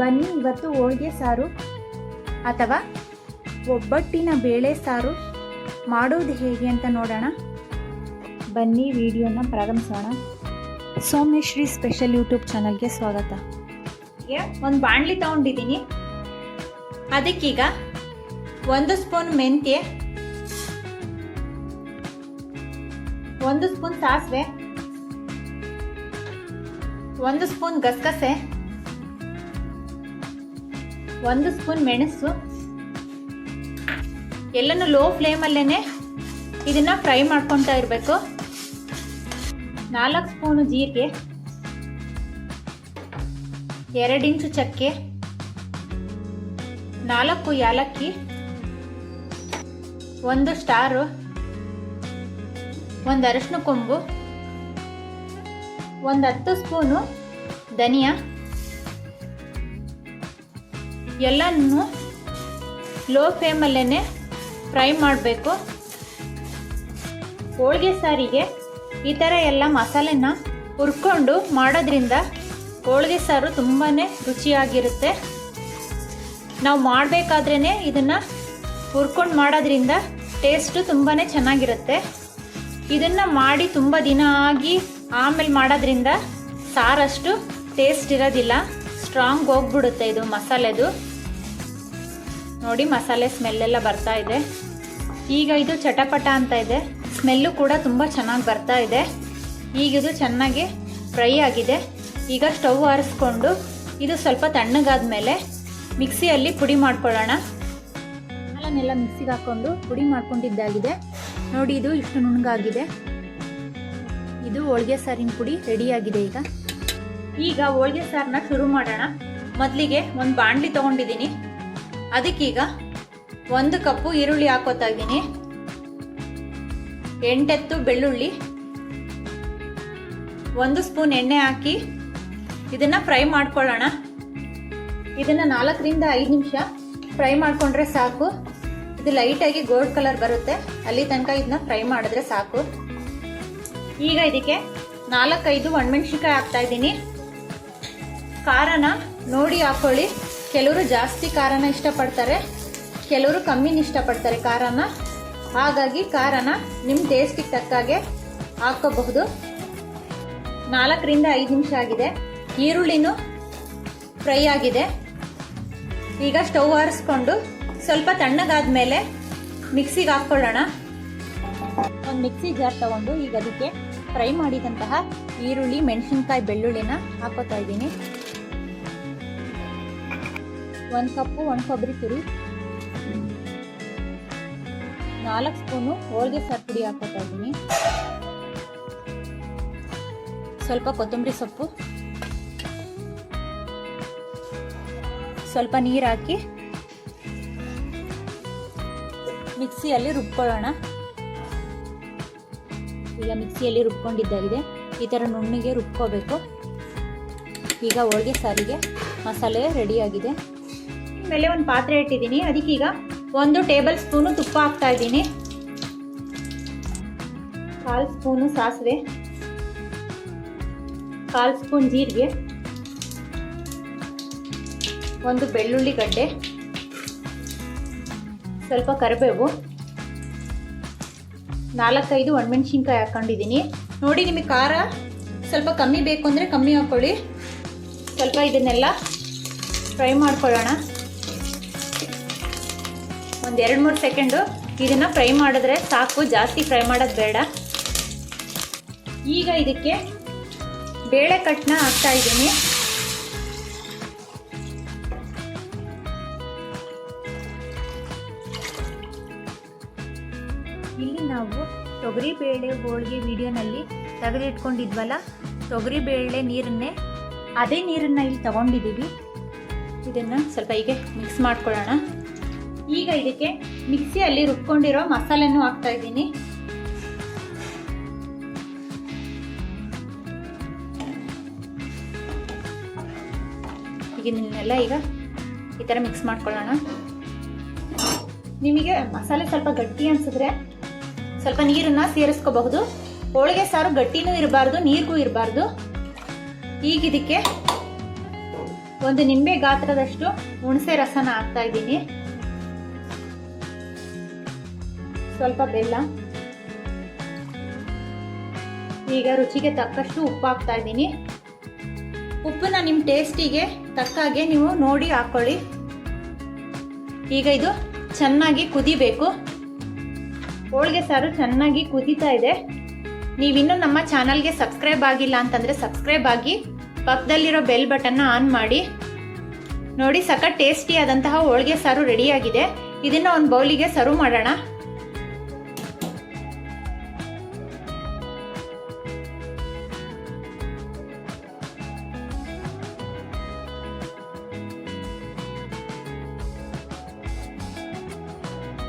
ಬನ್ನಿ, ಇವತ್ತು ಹೋಳಿಗೆ ಸಾರು ಅಥವಾ ಒಬ್ಬಟ್ಟಿನ ಬೇಳೆ ಸಾರು ಮಾಡೋದು ಹೇಗೆ ಅಂತ ನೋಡೋಣ. ಬನ್ನಿ, ವಿಡಿಯೋನ ಪ್ರಾರಂಭಿಸೋಣ. ಸೋಮೇಶ್ರೀ ಸ್ಪೆಷಲ್ ಯೂಟ್ಯೂಬ್ ಚಾನಲ್ಗೆ ಸ್ವಾಗತ. ಒಂದು ಬಾಣಲಿ ತಗೊಂಡಿದ್ದೀನಿ. ಅದಕ್ಕೀಗ ಒಂದು ಸ್ಪೂನ್ ಮೆಂತ್ಯ, ಒಂದು ಸ್ಪೂನ್ ಸಾಸಿವೆ, ಒಂದು ಸ್ಪೂನ್ ಗಸಗಸೆ ಒಂದು ಸ್ಪೂನ್ ಮೆಣಸು. ಎಲ್ಲನೂ ಲೋ ಫ್ಲೇಮಲ್ಲೇ ಇದನ್ನು ಫ್ರೈ ಮಾಡ್ಕೊತಾ ಇರಬೇಕು. ನಾಲ್ಕು ಸ್ಪೂನು ಜೀರಿಗೆ. ಎರಡು ಇಂಚು ಚಕ್ಕೆ. ನಾಲ್ಕು ಯಾಲಕ್ಕಿ. ಒಂದು ಸ್ಟಾರು. ಒಂದು ಅರಶಿನ ಕೊಂಬು. ಒಂದು ಹತ್ತು ಸ್ಪೂನು ಧನಿಯಾ. ಎಲ್ಲನೂ ಲೋ ಫ್ಲೇಮಲ್ಲೇ ಫ್ರೈ ಮಾಡಬೇಕು. ಹೋಳಿಗೆ ಸಾರಿಗೆ ಈ ಥರ ಎಲ್ಲ ಮಸಾಲೆನ ಹುರ್ಕೊಂಡು ಮಾಡೋದ್ರಿಂದ ಹೋಳಿಗೆ ಸಾರು ತುಂಬಾ ರುಚಿಯಾಗಿರುತ್ತೆ. ನಾವು ಮಾಡಬೇಕಾದ್ರೇ ಇದನ್ನು ಹುರ್ಕೊಂಡು ಮಾಡೋದ್ರಿಂದ ಟೇಸ್ಟು ತುಂಬಾ ಚೆನ್ನಾಗಿರುತ್ತೆ. ಇದನ್ನು ಮಾಡಿ ತುಂಬ ದಿನ ಆಗಿ ಆಮೇಲೆ ಮಾಡೋದ್ರಿಂದ ಸಾರಷ್ಟು ಟೇಸ್ಟ್ ಇರೋದಿಲ್ಲ. ಸ್ಟ್ರಾಂಗ್ ಹೋಗ್ಬಿಡುತ್ತೆ ಇದು ಮಸಾಲೆದು. ನೋಡಿ ಮಸಾಲೆ ಸ್ಮೆಲ್ಲೆಲ್ಲ ಬರ್ತಾ ಇದೆ. ಈಗ ಇದು ಚಟಪಟ ಅಂತ ಇದೆ. ಸ್ಮೆಲ್ಲು ಕೂಡ ತುಂಬ ಚೆನ್ನಾಗಿ ಬರ್ತಾ ಇದೆ. ಈಗ ಇದು ಚೆನ್ನಾಗಿ ಫ್ರೈ ಆಗಿದೆ. ಈಗ ಸ್ಟವ್ ಆರಿಸ್ಕೊಂಡು ಇದು ಸ್ವಲ್ಪ ತಣ್ಣಗಾದ ಮೇಲೆ ಮಿಕ್ಸಿಯಲ್ಲಿ ಪುಡಿ ಮಾಡ್ಕೊಳ್ಳೋಣ. ಹಾಲನ್ನೆಲ್ಲ ಮಿಕ್ಸಿಗೆ ಹಾಕ್ಕೊಂಡು ಪುಡಿ ಮಾಡ್ಕೊಂಡಿದ್ದಾಗಿದೆ. ನೋಡಿ ಇದು ಇಷ್ಟು ನುಣ್ಣಗಾಗಿದೆ. ಇದು ಹೋಳಿಗೆ ಸಾರಿನ ಪುಡಿ ರೆಡಿಯಾಗಿದೆ ಈಗ. ಈಗ ಹೋಳಿಗೆ ಸಾರನ್ನ ಶುರು ಮಾಡೋಣ. ಮೊದಲಿಗೆ ಒಂದು ಬಾಣಲಿ ತೊಗೊಂಡಿದ್ದೀನಿ ಅದಕ್ಕೀಗ ಒಂದು ಕಪ್ಪು ಈರುಳ್ಳಿ ಹಾಕೋತಾ ಇದ್ದೀನಿ. ಎಂಟೆತ್ತು ಬೆಳ್ಳುಳ್ಳಿ. ಒಂದು ಸ್ಪೂನ್ ಎಣ್ಣೆ ಹಾಕಿ ಇದನ್ನ ಫ್ರೈ ಮಾಡ್ಕೊಳ್ಳೋಣ. ಇದನ್ನ ನಾಲ್ಕರಿಂದ ಐದು ನಿಮಿಷ ಫ್ರೈ ಮಾಡ್ಕೊಂಡ್ರೆ ಸಾಕು. ಇದು ಲೈಟಾಗಿ ಗೋಲ್ಡ್ ಕಲರ್ ಬರುತ್ತೆ. ಅಲ್ಲಿ ತನಕ ಇದನ್ನ ಫ್ರೈ ಮಾಡಿದ್ರೆ ಸಾಕು. ಈಗ ಇದಕ್ಕೆ ನಾಲ್ಕೈದು ಒಣಮೆಣ್ಸಿನ್ಕಾಯಿ ಹಾಕ್ತಾ ಇದ್ದೀನಿ. ಖಾರನ ನೋಡಿ ಹಾಕೊಳ್ಳಿ. ಕೆಲವರು ಜಾಸ್ತಿ ಖಾರನ ಇಷ್ಟಪಡ್ತಾರೆ, ಕೆಲವರು ಕಮ್ಮಿನ ಇಷ್ಟಪಡ್ತಾರೆ ಖಾರನ ಹಾಗಾಗಿ ಖಾರನ ನಿಮ್ಮ ಟೇಸ್ಟಿಗೆ ತಕ್ಕಾಗೆ ಹಾಕೋಬಹುದು. ನಾಲ್ಕರಿಂದ ಐದು ನಿಮಿಷ ಆಗಿದೆ. ಈರುಳ್ಳಿನೂ ಫ್ರೈ ಆಗಿದೆ. ಈಗ ಸ್ಟವ್ ಆರಿಸ್ಕೊಂಡು ಸ್ವಲ್ಪ ತಣ್ಣಗಾದ ಮೇಲೆ ಮಿಕ್ಸಿಗೆ ಹಾಕ್ಕೊಳ್ಳೋಣ ಒಂದು ಮಿಕ್ಸಿ ಜಾರ್ ತಗೊಂಡು ಈಗ ಅದಕ್ಕೆ ಫ್ರೈ ಮಾಡಿದಂತಹ ಈರುಳ್ಳಿ, ಮೆಣಸಿನ್ಕಾಯಿ, ಬೆಳ್ಳುಳ್ಳಿನ ಹಾಕೋತಾ ಇದ್ದೀನಿ. ಒಂದು ಕಪ್ಪು ಒಣ ಕೊಬ್ಬರಿ ತುರಿ. ನಾಲ್ಕು ಸ್ಪೂನು ಹೋಳಿಗೆ ಸಾರು ಪುಡಿ ಹಾಕೋತಾ ಇದ್ದೀನಿ. ಸ್ವಲ್ಪ ಕೊತ್ತಂಬರಿ ಸೊಪ್ಪು. ಸ್ವಲ್ಪ ನೀರು ಹಾಕಿ. ಮಿಕ್ಸಿಯಲ್ಲಿ ರುಬ್ಕೊಳ್ಳೋಣ. ಈಗ ಮಿಕ್ಸಿಯಲ್ಲಿ ರುಬ್ಕೊಂಡಿದ್ದಾಗಿದೆ. ಈ ಥರ ನುಣ್ಣಿಗೆ ರುಬ್ಕೋಬೇಕು. ಈಗ ಹೋಳಿಗೆ ಸಾರಿಗೆ ಮಸಾಲೆ ರೆಡಿಯಾಗಿದೆ ಮೇಲೆ ಒಂದು ಪಾತ್ರೆ ಇಟ್ಟಿದ್ದೀನಿ. ಅದಕ್ಕೀಗ ಒಂದು ಟೇಬಲ್ ಸ್ಪೂನು ತುಪ್ಪ ಹಾಕ್ತಾ ಇದ್ದೀನಿ. ಕಾಲು ಸ್ಪೂನು ಸಾಸಿವೆ. ಕಾಲು ಸ್ಪೂನ್ ಜೀರಿಗೆ. ಒಂದು ಬೆಳ್ಳುಳ್ಳಿ ಗಡ್ಡೆ. ಸ್ವಲ್ಪ ಕರಿಬೇವು. ನಾಲ್ಕೈದು ಒಣಮೆಣ್ಸಿನ್ಕಾಯಿ ಹಾಕೊಂಡಿದ್ದೀನಿ. ನೋಡಿ, ನಿಮಗೆ ಖಾರ ಸ್ವಲ್ಪ ಕಮ್ಮಿ ಬೇಕು ಅಂದರೆ ಕಮ್ಮಿ ಹಾಕ್ಕೊಳ್ಳಿ ಸ್ವಲ್ಪ ಇದನ್ನೆಲ್ಲ ಫ್ರೈ ಮಾಡ್ಕೊಳ್ಳೋಣ. ಒಂದು ಎರಡು ಮೂರು ಸೆಕೆಂಡು ಇದನ್ನು ಫ್ರೈ ಮಾಡಿದ್ರೆ ಸಾಕು, ಜಾಸ್ತಿ ಫ್ರೈ ಮಾಡೋದು ಬೇಡ. ಈಗ ಇದಕ್ಕೆ ಬೇಳೆ ಕಟ್ನ ಹಾಕ್ತಾ ಇದ್ದೀನಿ. ಇಲ್ಲಿ ನಾವು ತೊಗರಿ ಬೇಳೆ ಹೋಳಿಗೆ ವಿಡಿಯೋನಲ್ಲಿ ತೆಗೆದಿಟ್ಕೊಂಡಿದ್ವಲ್ಲ, ತೊಗರಿ ಬೇಳೆ ನೀರನ್ನೇ ಅದೇ ನೀರನ್ನು ಇಲ್ಲಿ ತಗೊಂಡಿದ್ದೀವಿ. ಇದನ್ನು ಸ್ವಲ್ಪ ಹೀಗೆ ಮಿಕ್ಸ್ ಮಾಡ್ಕೊಳ್ಳೋಣ. ಈಗ ಇದಕ್ಕೆ ಮಿಕ್ಸಿಯಲ್ಲಿ ರುಬ್ಕೊಂಡಿರೋ ಮಸಾಲೆನೂ ಹಾಕ್ತಾ ಇದ್ದೀನಿ. ಇದನ್ನೆಲ್ಲ ಈಗ ಈ ಥರ ಮಿಕ್ಸ್ ಮಾಡ್ಕೊಳ್ಳೋಣ. ನಿಮಗೆ ಮಸಾಲೆ ಸ್ವಲ್ಪ ಗಟ್ಟಿ ಅನ್ಸಿದ್ರೆ ಸ್ವಲ್ಪ ನೀರನ್ನು ಸೇರಿಸ್ಕೋಬಹುದು. ಹೋಳಿಗೆ ಸಾರು ಗಟ್ಟಿನೂ ಇರಬಾರ್ದು, ನೀರಿಗೂ ಇರಬಾರ್ದು. ಈಗ ಇದಕ್ಕೆ ಒಂದು ನಿಂಬೆ ಗಾತ್ರದಷ್ಟು ಹುಣಸೆ ರಸನ ಹಾಕ್ತಾ ಇದ್ದೀನಿ. ಸ್ವಲ್ಪ ಬೆಲ್ಲ. ಈಗ ರುಚಿಗೆ ತಕ್ಕಷ್ಟು ಉಪ್ಪು ಹಾಕ್ತಾ ಇದ್ದೀನಿ. ಉಪ್ಪನ್ನ ನಿಮ್ಮ ಟೇಸ್ಟಿಗೆ ತಕ್ಕಾಗೆ ನೀವು ನೋಡಿ ಹಾಕ್ಕೊಳ್ಳಿ ಈಗ ಇದು ಚೆನ್ನಾಗಿ ಕುದಿಬೇಕು. ಹೋಳಿಗೆ ಸಾರು ಚೆನ್ನಾಗಿ ಕುದೀತಾ ಇದೆ. ನೀವಿನ್ನೂ ನಮ್ಮ ಚಾನಲ್ಗೆ ಸಬ್ಸ್ಕ್ರೈಬ್ ಆಗಿಲ್ಲ ಅಂತಂದರೆ ಸಬ್ಸ್ಕ್ರೈಬ್ ಆಗಿ ಪಕ್ಕದಲ್ಲಿರೋ ಬೆಲ್ ಬಟನ್ನ ಆನ್ ಮಾಡಿ. ನೋಡಿ ಸಖತ್ ಟೇಸ್ಟಿ ಆದಂತಹ ಹೋಳಿಗೆ ಸಾರು ರೆಡಿಯಾಗಿದೆ. ಇದನ್ನು ಒಂದು ಬೌಲಿಗೆ ಸರ್ವ್ ಮಾಡೋಣ.